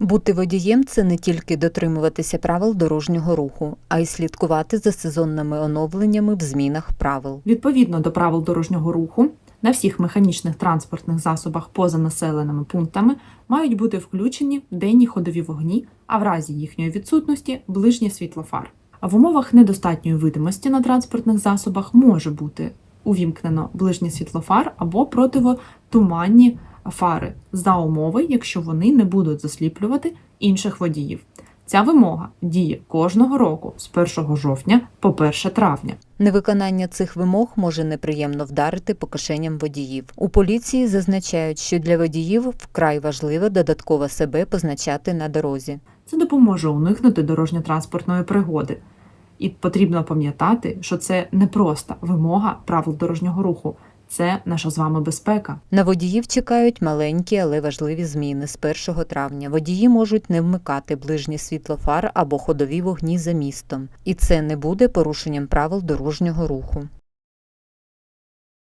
Бути водієм це не тільки дотримуватися правил дорожнього руху, а й слідкувати за сезонними оновленнями в змінах правил. Відповідно до правил дорожнього руху, на всіх механічних транспортних засобах поза населеними пунктами мають бути включені денні ходові вогні, а в разі їхньої відсутності ближнє світло фар. А в умовах недостатньої видимості на транспортних засобах може бути увімкнено ближнє світло фар або противотуманні фари за умови, якщо вони не будуть засліплювати інших водіїв. Ця вимога діє кожного року з 1 жовтня по 1 травня. Невиконання цих вимог може неприємно вдарити по кишеням водіїв. У поліції зазначають, що для водіїв вкрай важливо додатково себе позначати на дорозі. Це допоможе уникнути дорожньо-транспортної пригоди. І потрібно пам'ятати, що це не просто вимога правил дорожнього руху, це наша з вами безпека. На водіїв чекають маленькі, але важливі зміни з 1 травня. Водії можуть не вмикати ближні світло фар або ходові вогні за містом, і це не буде порушенням правил дорожнього руху.